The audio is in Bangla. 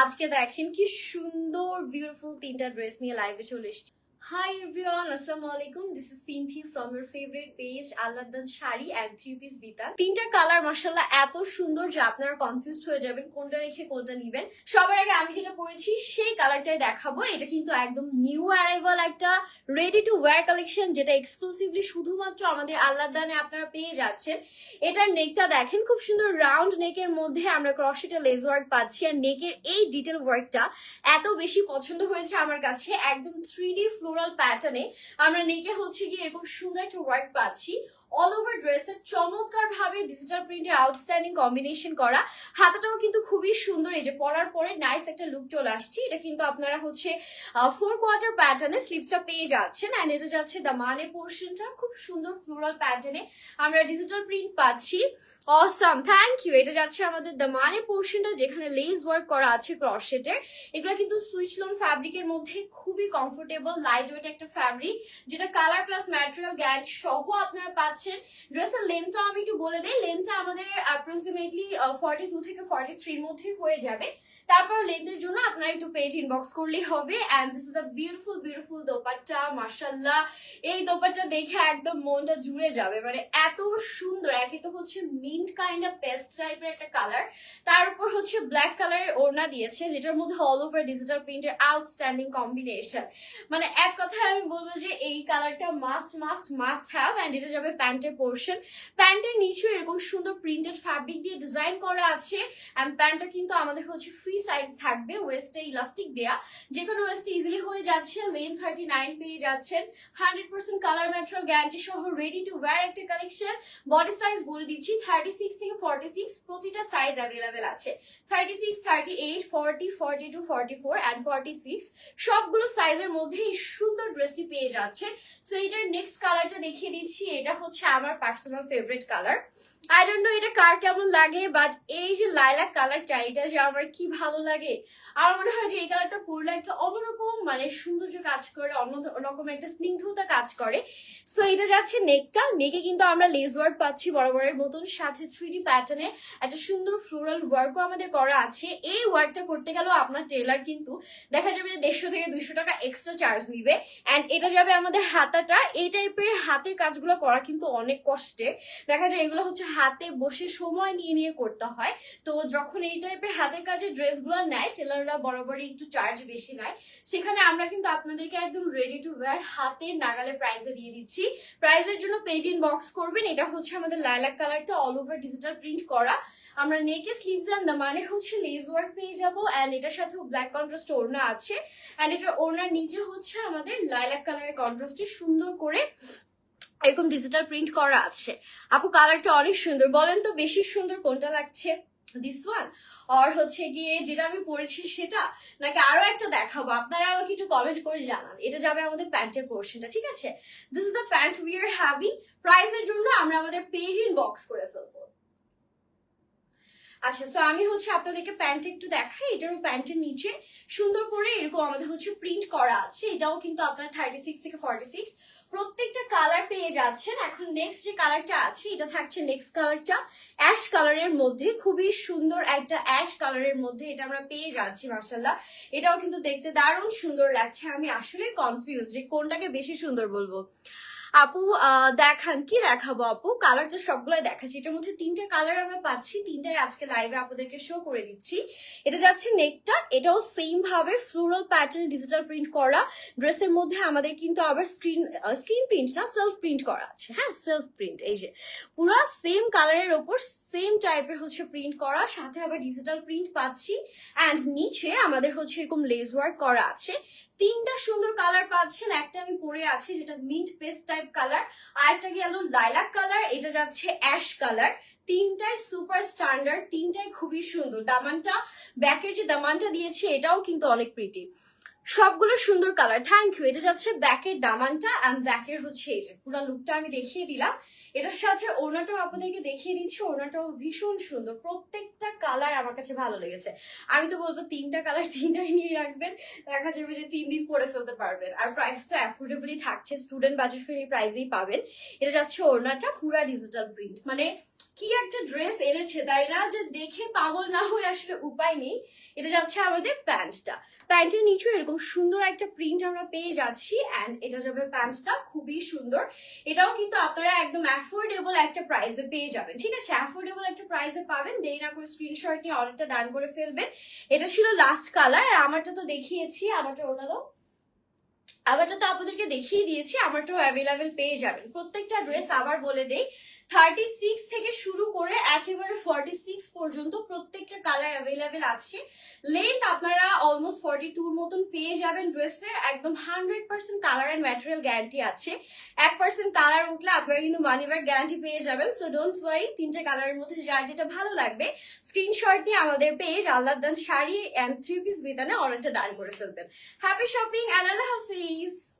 আজকে দেখেন কি সুন্দর বিউটিফুল তিনটা ড্রেস নিয়ে লাইভে চলে এসেছি। এভরিওয়ান আসসালামু আলাইকুম this is Sinthi from your favourite page Allahdan sari and three piece বিতা তিনটা কালার মার্শাল্লাহ এত সুন্দর যে আপনারা কনফিউজড হয়ে যাবেন কোনটা রেখে, কোনটা নিবেন। সবার আগে আমি যেটা পরেছি সেই কালারটাই দেখাবো। এটা কিন্তু একদম নিউ অ্যারাইভাল একটা রেডি টু ওয়্যার কালেকশন যেটা এক্সক্লুসিভলি শুধুমাত্র আমাদের আল্লাহদানে আপনারা পেয়ে যাচ্ছেন। এটার নেকটা দেখেন, খুব সুন্দর রাউন্ড নেকের মধ্যে আমরা ক্রসেটে লেজ ওয়ার্ক পাচ্ছি। আর নেকের এই ডিটেল ওয়ার্কটা এত বেশি পছন্দ হয়েছে আমার কাছে। একদম থ্রি ডি ফ্লোরাল প্যাটার্নে আমরা নেকে হচ্ছে গিয়ে এরকম সুন্দর একটা ওয়ার্ক পাচ্ছি। অল ওভার ড্রেসের চমৎকার ভাবে ডিজিটাল প্রিন্টের আউটস্ট্যান্ডিং কম্বিনেশন করা। হাতাটাও কিন্তু খুবই সুন্দর, এই যে পরার পরে নাইস একটা লুক চলে আসছে। এটা কিন্তু আপনারা হচ্ছে ফোর কোয়ার্টার প্যাটার্নে স্লিভসটা পেয়ে যাচ্ছেন। অ্যান্ড এটা যাচ্ছে দামানের পোর্শনটা খুব সুন্দর ফ্লোরাল প্যাটার্নে আমরা ডিজিটাল প্রিন্ট পাচ্ছি। অসাম থ্যাংক ইউ এটা যাচ্ছে আমাদের দামানের পোর্শনটা যেখানে লেস ওয়ার্ক করা আছে ক্রসেটের এগুলো কিন্তু সুইচ লোন ফ্যাব্রিকের মধ্যে খুবই কমফোর্টেবল লাইট ওয়েট একটা ফ্যাব্রিক যেটা কালার প্লাস ম্যাটেরিয়াল গ্যাট সহ আপনারা পাচ্ছেন। ড্রেসের লেন্থটা আমি একটু বলে দিই। লেন্থটা আমাদের অ্যাপ্রক্সিমেটলি ফর্টি টু থেকে ফর্টি থ্রির মধ্যে হয়ে যাবে। তারপর লেন্থের জন্য আপনারা একটু পেজ ইনবক্স করলেই হবে। And this is the beautiful beautiful dupatta মার্শাল্লাহ এই দোপাট্টা দেখে একদম মনটা জুড়ে যাবে। মানে এত সুন্দর। একে তো হচ্ছে মিন্ট কাইন্ড অফ পেস্ট টাইপের একটা কালার তার উপর হচ্ছে ব্ল্যাক কালারের ওড়না দিয়েছে, যেটার মধ্যে অল ওভার ডিজিটাল প্রিন্টের আউটস্ট্যান্ডিং কম্বিনেশন মানে এক কথায় আমি বলব যে এই কালারটা must must must have and এটা যাবে প্যান্টের পোর্শন। প্যান্টের নিচে এরকম সুন্দর প্রিন্টেড ফ্যাব্রিক দিয়ে ডিজাইন করা আছে। অ্যান্ড প্যান্টটা কিন্তু আমাদের হচ্ছে ফ্রি সাইজ থাকবে ওয়েস্টে ইলাস্টিক দেয়া। যে কোনো ওয়েস্টে ইজিলি হয়ে যাচ্ছে লেন থার্টি নাইন পেয়ে যাচ্ছেন। Hundred percent colour material guarantee সহ রেডি টু ওয়্যার একটা কালেকশন বডি সাইজ বলে দিচ্ছি থার্টি সিক্স থেকে ফর্টি সিক্স প্রতিটা সাইজ অ্যাভেলেবেল আছে। Thirty six thirty eight forty forty two forty four and forty six সবগুলো সাইজের মধ্যে সুন্দর ড্রেসটি পেয়ে যাচ্ছে সো এটার নেক্সট কালারটা দেখিয়ে দিচ্ছি, এটা হচ্ছে আমার personal favourite colour I don't know এটা কার কেমন লাগে বাট এই যে লাইলাক কালারটা এটা যে আমার কি ভালো লাগে, আমার মনে হয় যে এই কালারটা পরলে একটা অন্যরকম মানে সৌন্দর্য কাজ করে অন্য রকম একটা স্নিগ্ধতা কাজ করে। সো এটা যাচ্ছে নেকটা। নেকে কিন্তু আমরা লেজ ওয়ার্ক পাচ্ছি বরাবরের মতন। সাথে থ্রি ডি প্যাটার্নে একটা সুন্দর ফ্লোরাল ওয়ার্কও আমাদের করা আছে। এই ওয়ার্কটা করতে গেলেও আপনার টেলার কিন্তু দেখা যাবে যে দেড়শো থেকে দুইশো টাকা এক্সট্রা চার্জ নিবে। অ্যান্ড এটা যাবে আমাদের হাতাটা। এই টাইপের হাতের কাজগুলো করা কিন্তু অনেক কষ্টে। দেখা যায় এগুলো হচ্ছে হাতে বসে সময় নিয়ে নিয়ে করতে হয়। তো যখন এই টাইপের হাতের কাজে ড্রেসগুলো নেয় টেলাররা বরাবরই একটু চার্জ বেশি নেয়। সেখানে আমরা কিন্তু আপনাদেরকে একদম রেডি টু ওয়্যার হাতে নাগালে প্রাইসে দিয়ে দিচ্ছি। প্রাইজের জন্য পেজ ইন বক্স করবেন। এটা হচ্ছে আমাদের লাইলাক কালারটা অল ওভার ডিজিটাল প্রিন্ট করা। আমরা নেকে স্লিভস এন্ড মানে হচ্ছে লেজ ওয়ার্ক পেয়ে যাব। অ্যান্ড এটার সাথেও ব্ল্যাক কন্ট্রাস্ট ওড়না আছে। অ্যান্ড এটার ওড়নার নিচে হচ্ছে আমাদের লাইলাক কালারের কন্ট্রাস্টে সুন্দর করে এরকম ডিজিটাল প্রিন্ট করা আছে। আপু কালারটা অনেক সুন্দর। বলেন তো বেশি সুন্দর কোনটা লাগছে? দিস ওয়ান আর হচ্ছে গিয়ে যেটা আমি পরেছি সেটা? নাকি আরও একটা দেখাবো? আপনারা আমাকে একটু কমেন্ট করে জানান। এটা যাবে আমাদের প্যান্টের পোর্শনটা ঠিক আছে? This is the pant we are heavy প্রাইসের জন্য আমরা আমাদের পেজ ইন বক্স করে ফেলব। আচ্ছা সো আমি হচ্ছে আপনাদেরকে প্যান্ট একটু দেখাই। এটারও প্যান্টের নিচে সুন্দর করে এরকম আমাদের হচ্ছে প্রিন্ট করা আছে। এটাও কিন্তু আপনারা থার্টি সিক্স থেকে ফর্টি সিক্স প্রত্যেকটা কালার পেয়ে যাচ্ছেন। এখন নেক্সট যে কালারটা আছে, এটা থাকছে নেক্সট কালারটা অ্যাশ কালারের মধ্যে, খুবই সুন্দর একটা অ্যাশ কালারের মধ্যে এটা আমরা পেয়ে যাচ্ছি মার্শাল্লাহ এটাও কিন্তু দেখতে দারুণ সুন্দর লাগছে। আমি আসলে কনফিউজ যে কোনটাকে বেশি সুন্দর বলব। আপু দেখান, কি দেখাবো আপু? কালার তো সবগুলাই দেখাচ্ছি। এটার মধ্যে তিনটে কালার আমরা পাচ্ছি। তিনটাই আজকে লাইভে আপনাদেরকে শো করে দিচ্ছি। এটা যাচ্ছে নেকটা এটাও সেম ভাবে ফ্লোরাল প্যাটার্ন ডিজিটাল প্রিন্ট করা। ড্রেসের মধ্যে আমাদের কিন্তু আবার স্ক্রিন স্ক্রিন প্রিন্ট না সেলফ প্রিন্ট করা আছে। হ্যাঁ সেলফ প্রিন্ট এই যে। পুরো সেম কালারের ওপর সেম টাইপের হচ্ছে প্রিন্ট করা। সাথে আবার ডিজিটাল প্রিন্ট পাচ্ছি। অ্যান্ড নিচে আমাদের হচ্ছে এরকম লেজ ওয়ার্ক করা আছে। তিনটা সুন্দর কালার পাচ্ছেন। একটা আমি পরে আছি, যেটা মিন্ট পেস্ট টাইপ কালার আর একটা গেল লাইলাক কালার এটা যাচ্ছে অ্যাশ কালার তিনটাই সুপার স্ট্যান্ডার্ড তিনটাই খুবই সুন্দর। দামানটা ব্যাকের যে দামানটা দিয়েছে, এটাও কিন্তু অনেক প্রিটি সবগুলো সুন্দর কালার থ্যাংক ইউ এটা যাচ্ছে ব্যাকের দামানটা অ্যান্ড ব্যাকের হচ্ছে এই যে পুরো লুকটা আমি দেখিয়ে দিলাম। এটার সাথে ওনাটাও আপনাদেরকে দেখিয়ে দিচ্ছি। ওনাটাও ভীষণ সুন্দর। প্রত্যেকটা কালার আমার কাছে ভালো লেগেছে। আমি তো বলব তিনটা কালার তিনটাই নিয়ে রাখবেন। দেখা যাবে যে তিন দিন পরে ফেলতে পারবেন। আর প্রাইস তো অ্যাফোর্ডেবলি থাকছে। স্টুডেন্ট বাজেট ফ্রি প্রাইসেই পাবেন। এটা যাচ্ছে ওড়নাটা পুরা ডিজিটাল প্রিন্ট মানে কি একটা ড্রেস এনেছে তাই না যে দেখে পাগল না হয়ে আসলে উপায় নেই। এটা যাচ্ছে আমাদের প্যান্টটা। প্যান্টের নিচে এরকম সুন্দর একটা প্রিন্ট আমরা পেয়ে যাচ্ছি অ্যান্ড এটা যাবে প্যান্টটা, খুবই সুন্দর। এটাও কিন্তু আপনারা একদম অ্যাফোর্ডেবল একটা প্রাইসে পেয়ে যাবেন। ঠিক আছে? অ্যাফোর্ডেবল একটা প্রাইসে পাবেন। দেরি না করে স্ক্রিনশট নিয়ে অর্ডারটা ডান করে ফেলবেন। এটা ছিল লাস্ট কালার আর আমারটা তো দেখিয়েছি। আমারটা ওনারও আমারটা তো আপনাদেরকে দেখিয়ে দিয়েছি আমারটাও অ্যাভেলেবেল পেয়ে যাবেন। প্রত্যেকটা ড্রেস আবার বলে দেই থার্টি সিক্স থেকে শুরু করে একেবারে ফর্টি সিক্স পর্যন্ত প্রত্যেকটা কালার অ্যাভেলেবেল আছে। লেন্থ আপনারা অলমোস্ট ফর্টি টুর মতন পেয়ে যাবেন ড্রেসের একদম hundred percent colour and material guarantee আছে। এক পার্সেন্ট কালার উঠলে আপনারা কিন্তু মানি ব্যাগ গ্যারান্টি পেয়ে যাবেন সো ডোন্ট ওয়ারি তিনটে কালারের মধ্যে যার যেটা ভালো লাগবে স্ক্রিনশট নিয়ে আমাদের page Allahdan sari and three piece বিতানে অর্ডারটা ডান করে ফেলবেন। হ্যাপি শপিং অ্যান্ড আল্লাহ হাফিজ! please